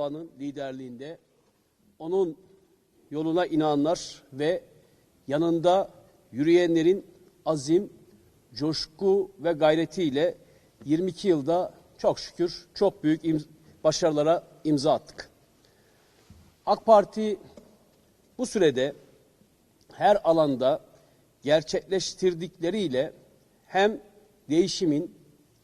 Erdoğan'ın liderliğinde onun yoluna inananlar ve yanında yürüyenlerin azim, coşku ve gayretiyle 22 yılda çok şükür çok büyük im- başarılara imza attık. AK Parti bu sürede her alanda gerçekleştirdikleriyle hem değişimin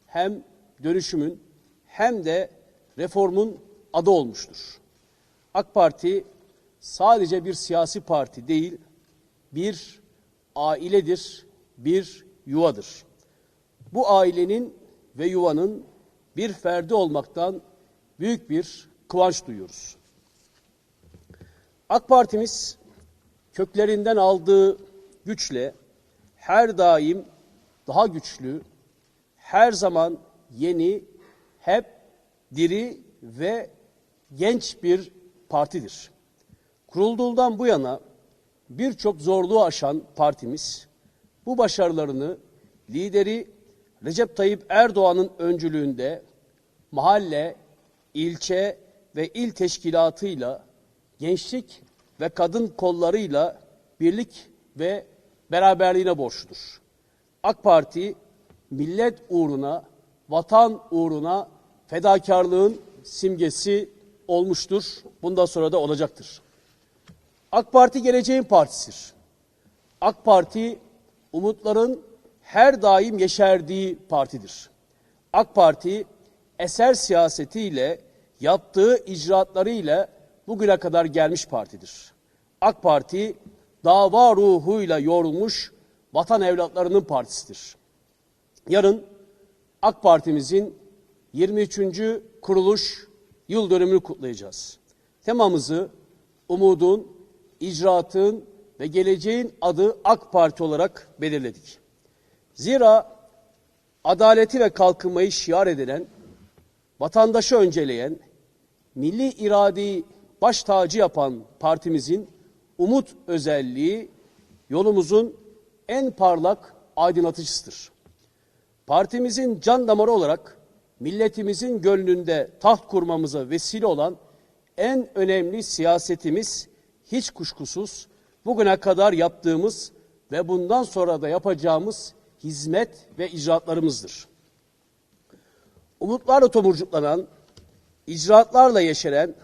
hem dönüşümün hem de reformun adı olmuştur. AK Parti sadece bir siyasi parti değil, bir ailedir, bir yuvadır. Bu ailenin ve yuvanın bir ferdi olmaktan büyük bir kıvanç duyuyoruz. AK Partimiz köklerinden aldığı güçle her daim daha güçlü, her zaman yeni, hep diri ve genç bir partidir. Kurulduğundan bu yana birçok zorluğu aşan partimiz bu başarılarını lideri Recep Tayyip Erdoğan'ın öncülüğünde mahalle, ilçe ve il teşkilatıyla gençlik ve kadın kollarıyla birlik ve beraberliğine borçludur. AK Parti millet uğruna, vatan uğruna fedakarlığın simgesi olmuştur. Bundan sonra da olacaktır. AK Parti geleceğin partisidir. AK Parti umutların her daim yeşerdiği partidir. AK Parti eser siyasetiyle yaptığı icraatlarıyla bugüne kadar gelmiş partidir. AK Parti dava ruhuyla yorulmuş vatan evlatlarının partisidir. Yarın AK Parti'mizin 23. kuruluş yıl dönümünü kutlayacağız. Temamızı umudun, icraatın ve geleceğin adı AK Parti olarak belirledik. Zira adaleti ve kalkınmayı şiar edilen, vatandaşı önceleyen, milli iradeyi baş tacı yapan partimizin umut özelliği yolumuzun en parlak aydınlatıcısıdır. Partimizin can damarı olarak milletimizin gönlünde taht kurmamıza vesile olan en önemli siyasetimiz hiç kuşkusuz bugüne kadar yaptığımız ve bundan sonra da yapacağımız hizmet ve icraatlarımızdır. Umutlarla tomurcuklanan, icraatlarla yeşeren,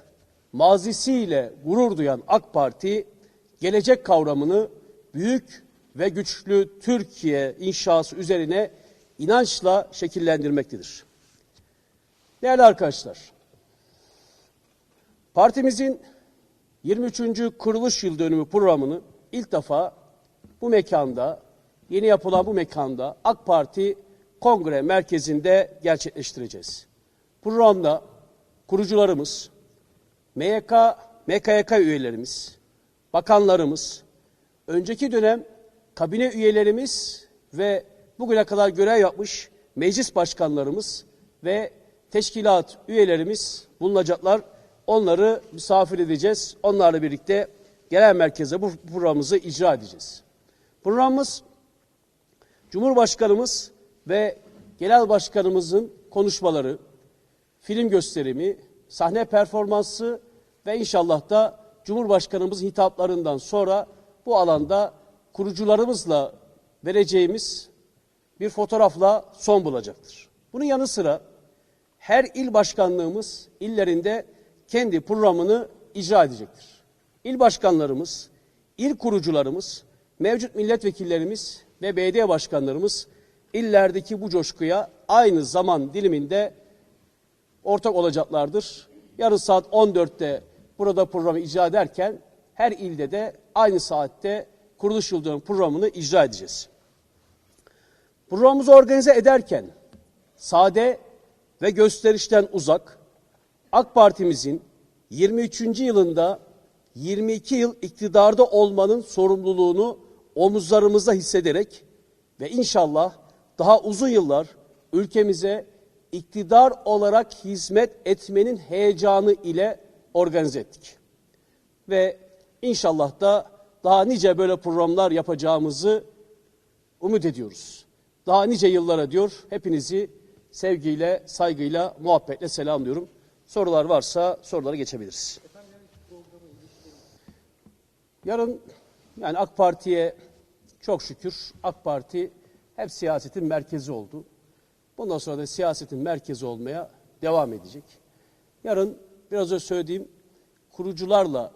mazisiyle gurur duyan AK Parti, gelecek kavramını büyük ve güçlü Türkiye inşası üzerine inançla şekillendirmektedir. Değerli arkadaşlar, partimizin 23. kuruluş yıl dönümü programını ilk defa bu mekanda, yeni yapılan bu mekanda AK Parti Kongre Merkezi'nde gerçekleştireceğiz. Programda kurucularımız, MYK, MKYK üyelerimiz, bakanlarımız, önceki dönem kabine üyelerimiz ve bugüne kadar görev yapmış meclis başkanlarımız ve teşkilat üyelerimiz bulunacaklar. Onları misafir edeceğiz. Onlarla birlikte genel merkeze bu programımızı icra edeceğiz. Programımız Cumhurbaşkanımız ve Genel Başkanımızın konuşmaları, film gösterimi, sahne performansı ve inşallah da Cumhurbaşkanımızın hitaplarından sonra bu alanda kurucularımızla vereceğimiz bir fotoğrafla son bulacaktır. Bunun yanı sıra her il başkanlığımız illerinde kendi programını icra edecektir. İl başkanlarımız, il kurucularımız, mevcut milletvekillerimiz ve belediye başkanlarımız illerdeki bu coşkuya aynı zaman diliminde ortak olacaklardır. Yarın saat 14'te burada programı icra ederken her ilde de aynı saatte kuruluş yıl dönümü programını icra edeceğiz. Programımızı organize ederken sade ve gösterişten uzak AK Parti'mizin 23. yılında 22 yıl iktidarda olmanın sorumluluğunu omuzlarımızda hissederek ve inşallah daha uzun yıllar ülkemize iktidar olarak hizmet etmenin heyecanı ile organize ettik. Ve inşallah da daha nice böyle programlar yapacağımızı umut ediyoruz. Daha nice yıllara diyor hepinizi sevgiyle, saygıyla, muhabbetle selamlıyorum. Sorular varsa sorulara geçebiliriz. Yarın yani AK Parti'ye çok şükür AK Parti hep siyasetin merkezi oldu. Bundan sonra da siyasetin merkezi olmaya devam edecek. Yarın biraz önce söylediğim kurucularla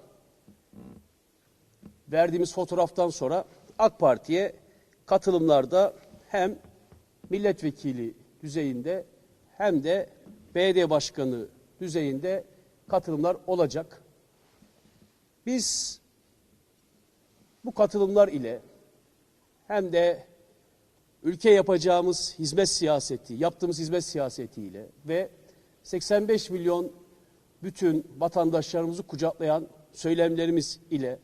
verdiğimiz fotoğraftan sonra AK Parti'ye katılımlarda hem milletvekili düzeyinde hem de BD başkanı düzeyinde katılımlar olacak. Biz bu katılımlar ile hem de ülke yapacağımız hizmet siyaseti, yaptığımız hizmet siyasetiyle ve 85 milyon bütün vatandaşlarımızı kucaklayan söylemlerimiz ile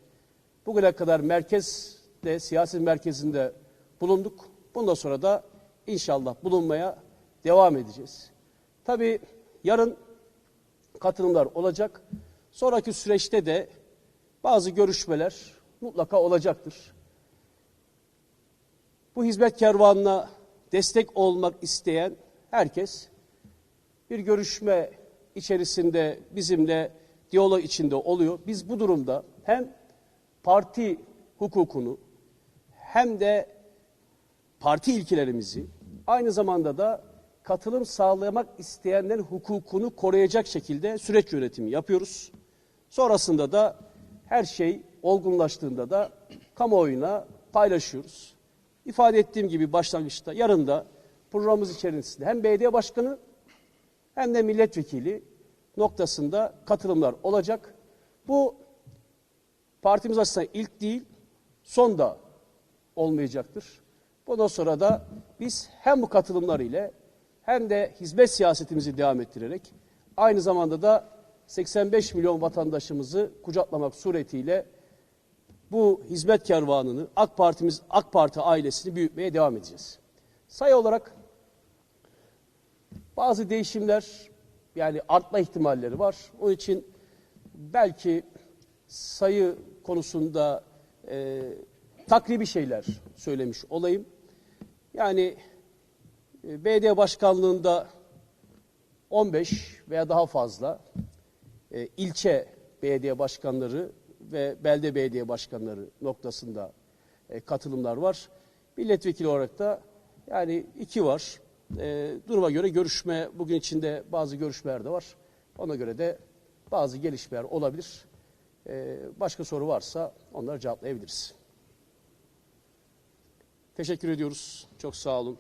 bugüne kadar merkezde, siyaset merkezinde bulunduk. Bundan sonra da inşallah bulunmaya devam edeceğiz. Tabii yarın katılımlar olacak. Sonraki süreçte de bazı görüşmeler mutlaka olacaktır. Bu hizmet kervanına destek olmak isteyen herkes bir görüşme içerisinde bizimle diyalog içinde oluyor. Biz bu durumda hem parti hukukunu hem de parti ilkelerimizi aynı zamanda da katılım sağlamak isteyenlerin hukukunu koruyacak şekilde süreç yönetimi yapıyoruz. Sonrasında da her şey olgunlaştığında da kamuoyuna paylaşıyoruz. İfade ettiğim gibi başlangıçta yarın da programımız içerisinde hem belediye başkanı hem de milletvekili noktasında katılımlar olacak. Bu partimiz açısından ilk değil, son da olmayacaktır. Bundan sonra da biz hem bu katılımlar ile hem de hizmet siyasetimizi devam ettirerek aynı zamanda da 85 milyon vatandaşımızı kucaklamak suretiyle bu hizmet kervanını AK Partimiz AK Parti ailesini büyütmeye devam edeceğiz. Sayı olarak bazı değişimler yani artma ihtimalleri var. Onun için belki sayı konusunda e, takribi şeyler söylemiş olayım. Yani BD başkanlığında 15 veya daha fazla e, ilçe belediye başkanları ve belde belediye başkanları noktasında e, katılımlar var. Milletvekili olarak da yani iki var. E, duruma göre görüşme, bugün içinde bazı görüşmeler de var. Ona göre de bazı gelişmeler olabilir. Başka soru varsa onları cevaplayabiliriz. Teşekkür ediyoruz. Çok sağ olun.